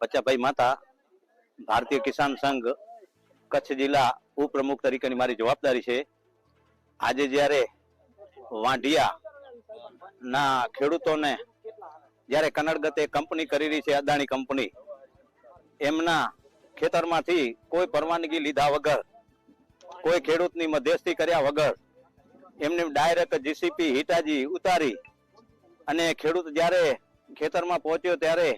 બચ્ચાભાઈ માતા, ભારતીય કિસાન સંઘ, કચ્છ જિલ્લા ઉપપ્રમુખ તરીકેની મારી જવાબદારી છે. આજે જ્યારે વાંઢિયા ના ખેડૂતોને જ્યારે કનડગતે કંપની કરી રહી છે, અદાણી કંપની, એમના ખેતરમાંથી કોઈ પરવાનગી લીધા વગર, કોઈ ખેડૂતની મધ્યસ્થી કર્યા વગર, એમને ડાયરેક્ટ જીસીપી હિટાજી ઉતારી અને ખેડૂત જ્યારે ખેતરમાં પહોંચ્યો ત્યારે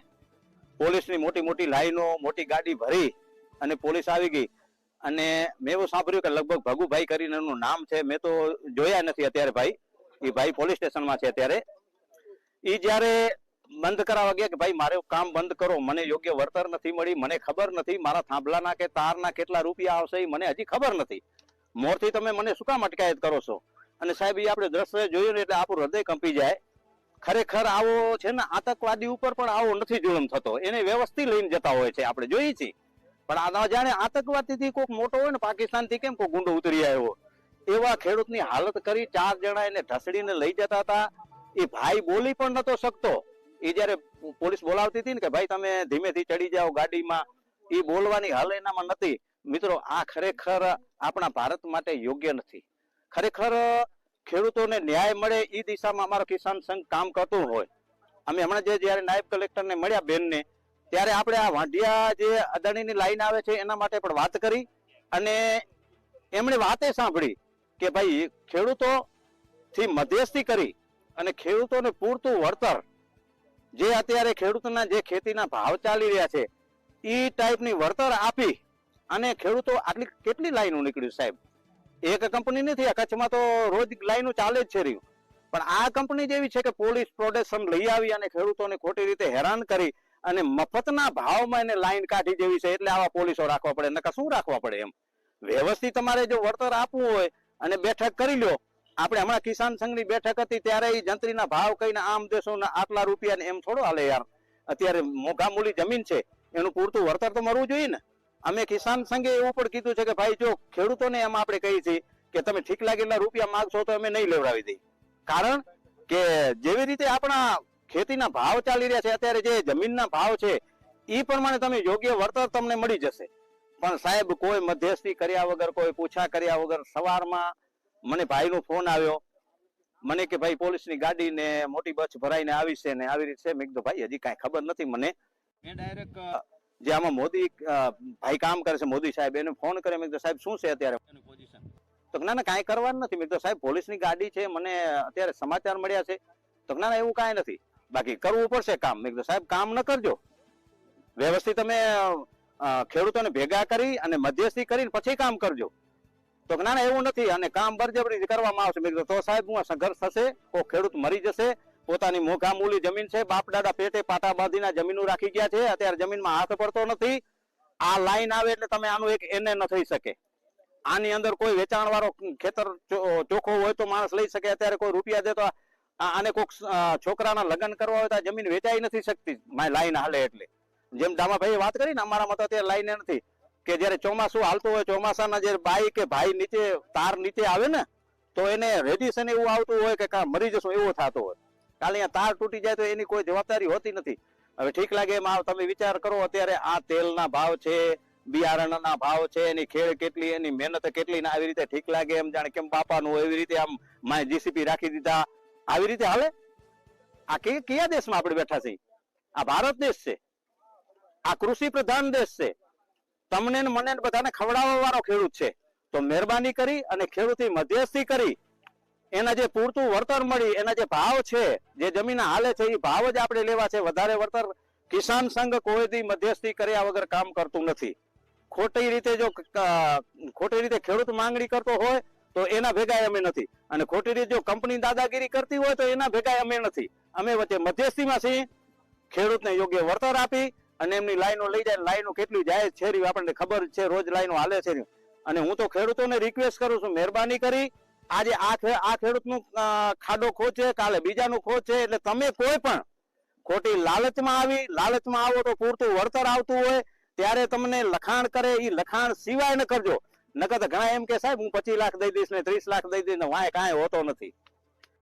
પોલીસની મોટી મોટી લાઈનો, મોટી ગાડી ભરી અને પોલીસ આવી ગઈ. અને મેં એવું સાંભળ્યું કે લગભગ ભગુભાઈ કરીને એનું નામ છે, મેં તો જોયા નથી અત્યારે ભાઈ. એ ભાઈ પોલીસ સ્ટેશનમાં છે અત્યારે. એ જ્યારે બંધ કરાવવા ગયા કે ભાઈ મારે કામ બંધ કરો, મને યોગ્ય વળતર નથી મળી, મને ખબર નથી, મારા થાંભલાના કે તારના કેટલા રૂપિયા આવશે એ મને હજી ખબર નથી. મોરથી તમે મને શું કામ અટકાયત કરો છો? અને સાહેબ એ આપણે દ્રશ્ય જોયું ને એટલે આપણું હૃદય કંપી જાય. ખરેખર આવો છે ને, આતંકવાદી ઉપર પણ આવો નથી જુલમ થતો. એને વ્યવસ્થિત લઈને જતા હોય છે, આપણે જોઈએ છીએ. પણ આ જાણે આતંકવાદીથી કોઈક મોટો હોય ને, પાકિસ્તાનથી કેમ કોઈ ગુંડો ઉતરી આવ્યો? એવા ખેડૂતની હાલત કરી ચાર જણા એને ઢસડીને લઈ જતા હતા. એ ભાઈ બોલી પણ નતો શકતો. એ જયારે પોલીસ બોલાવતી હતી ને કે, ભાઈ, તમે ધીમેથી ચડી જાઓ ગાડીમાં. એ બોલવાની હાલ એનામાં નથી. મિત્રો, આ ખરેખર આપણા ભારત માટે યોગ્ય નથી. ખરેખર ખેડૂતોને ન્યાય મળે એ દિશામાં અમારો કિસાન સંઘ કામ કરતું હોય. અમે હમણાં જે જયારે નાયબ કલેક્ટરને મળ્યા બેનને, ત્યારે આપણે આ વાંઢિયા જે અદાણીની લાઈન આવે છે, એના માટે પણ વાત કરી અને એમણે વાતે સાંભળી કે ભાઈ ખેડૂતો થી મધ્યસ્થી કરી અને ખેડૂતોને પૂરતું વળતર, જે અત્યારે ખેડૂતોના જે ખેતીના ભાવ ચાલી રહ્યા છે એ ટાઈપની વળતર આપી અને ખેડૂતો આટલી કેટલી લાઈનો નીકળ્યું સાહેબ? એક કંપની નથી કચ્છમાં તો રોજ લાઈનો ચાલે જ છે રહ્યું. પણ આ કંપની જેવી છે કે પોલીસ પ્રોટેક્શન લઈ આવી અને ખેડૂતોને ખોટી રીતે હેરાન કરી અને મફતના ભાવમાં એને લાઈન કાઢી જેવી છે, એટલે આવા પોલીસો રાખવા પડે. નકા શું રાખવા પડે એમ? વ્યવસ્થિત તમારે જો વળતર આપવું હોય અને બેઠક કરી લ્યો આપણે હમણાં કિસાન સંઘની બેઠક હતી, ત્યારે એ જંત્રીના ભાવ કહીને આમ દેશો આટલા રૂપિયા એમ થોડો હાલે યાર. અત્યારે મોઘા મૂલી જમીન છે, એનું પૂરતું વળતર તો મળવું જોઈએ ને. અમે કિસાન સંઘે એવું પણ કીધું છે કે ભાઈ, જો ખેડૂતોને એમ આપણે કહીએ છીએ કે તમે ઠીક લાગેલા રૂપિયા માગશો તો અમે નહીં લેવડાવી દઈએ. કારણ કે જેવી રીતે આપણા ખેતીના ભાવ ચાલી રહ્યા છે, અત્યારે જે જમીનના ભાવ છે એ પ્રમાણે તમે યોગ્ય વળતર તમને મળી જશે. પણ સાહેબ, કોઈ મધ્યસ્થી કર્યા વગર, કોઈ પૂછા કર્યા વગર સવારમાં મને ભાઈનો ફોન આવ્યો. મને કે ભાઈ, પોલીસની ગાડી ને મોટી બસ ભરાઈને આવી છે ને, આવી રીતે મેં કીધું, ભાઈ, હજી કાંઈ ખબર નથી મને. મેં ડાયરેક્ટ જે આમાં મોદી ભાઈ કામ કરે છે મોદી સાહેબ એને ફોન કરે મેં સાહેબ શું છે અત્યારે? તો ના ના કાંઈ કરવાનું નથી. મેં સાહેબ પોલીસની ગાડી છે મને અત્યારે સમાચાર મળ્યા છે. તો ના એવું કાંઈ નથી. બાકી કરવું પડશે કામ. મેં સાહેબ કામ ન કરજો. વ્યવસ્થિત તમે ખેડૂતોને ભેગા કરી અને મધ્યસ્થી કરીને પછી કામ કરજો. તો ના એવું નથી. અને કામ બરજબરી કરવામાં આવશે. મેં તો સાહેબ હું આ સંઘર્ષ થશે કોઈ ખેડૂત મરી જશે પોતાની મોઘા મૂલી જમીન છે. બાપ દાદા પેટે પાટા બાંધીના જમીનો રાખી ગયા છે. અત્યારે જમીનમાં હાથ પડતો નથી. આ લાઈન આવે એટલે તમે આનું એક એને ન થઈ શકે. આની અંદર કોઈ વેચાણ વાળો ખેતર ચોખ્ખો હોય તો માણસ લઈ શકે. અત્યારે કોઈ રૂપિયા દેતો આને કોઈક છોકરાના લગ્ન કરવા હોય તો આ જમીન વેચાઈ નથી શકતી. લાઈન હાલે એટલે. જેમ દામાભાઈએ વાત કરી ને અમારા તો અત્યારે લાઈન નથી. કે જયારે ચોમાસું હાલતું હોય, ચોમાસાના જે બાઈ કે ભાઈ નીચે, તાર નીચે આવે ને, તો એને રેડિયેશન એવું આવતું હોય કાં મરી જશું એવું થતું હોય. કાલે અહીંયા તાર તૂટી જાય તો એની કોઈ જવાબદારી હોતી નથી. હવે ઠીક લાગે એમ તમે વિચાર કરો, અત્યારે આ તેલના ભાવ છે, બિયારણના ભાવ છે, એની ખેડ કેટલી, એની મહેનત કેટલી આવી રીતે ઠીક લાગે એમ જાણે કેમ બાપાનું એવી રીતે આમ માય જીસીપી રાખી દીધા. આવી રીતે હાલે? આ કયા દેશમાં આપણે બેઠા છીએ? આ ભારત દેશ છે. આ કૃષિ પ્રધાન દેશ છે. તમને મને બધાને ખવડાવવા વાળો ખેડૂત છે. તો મહેરબાની કરી અને ખેડૂતની મધ્યસ્થી કરી એના જે પૂરતું વળતર મળી, એના જે ભાવ છે, જે જમીન હાલે છે એ ભાવ જ આપણે લેવા છે. વધારે વળતર કિસાન સંઘ કોઈ દી મધ્યસ્થી કર્યા વગર કામ કરતું નથી. ખોટી રીતે જો ખોટી રીતે ખેડૂત માંગણી કરતો હોય, તો એના ભેગા અમે નથી. અને ખોટી રીતે જો કંપની દાદાગીરી કરતી હોય, તો એના ભેગા અમે નથી. અમે વચ્ચે મધ્યસ્થીમાં છીએ, ખેડૂતને યોગ્ય વળતર આપી, અને એમની લાઈનો લઈ જાય, લાઈનો કેટલી જાય છે આપણને ખબર છે, રોજ લાઈનો હાલે છે. અને હું તો ખેડૂતોને રિક્વેસ્ટ કરું છું, મહેરબાની કરી આજે આ આ ખેડૂતનું ખાડો ખોચ, કાલે બીજાનું ખોચ, એટલે તમે કોઈ પણ ખોટી લાલચમાં આવી, લાલચમાં આવો તો પૂરતું વળતર આવતું હોય, ત્યારે તમને લખાણ કરે એ લખાણ સિવાય ન કરજો. નકર ઘણા એમ કે સાહેબ, હું પચીસ લાખ દઈ દઈશ ને ત્રીસ લાખ દઈ દઈશ ને વાંય કાંઈ હોતો નથી.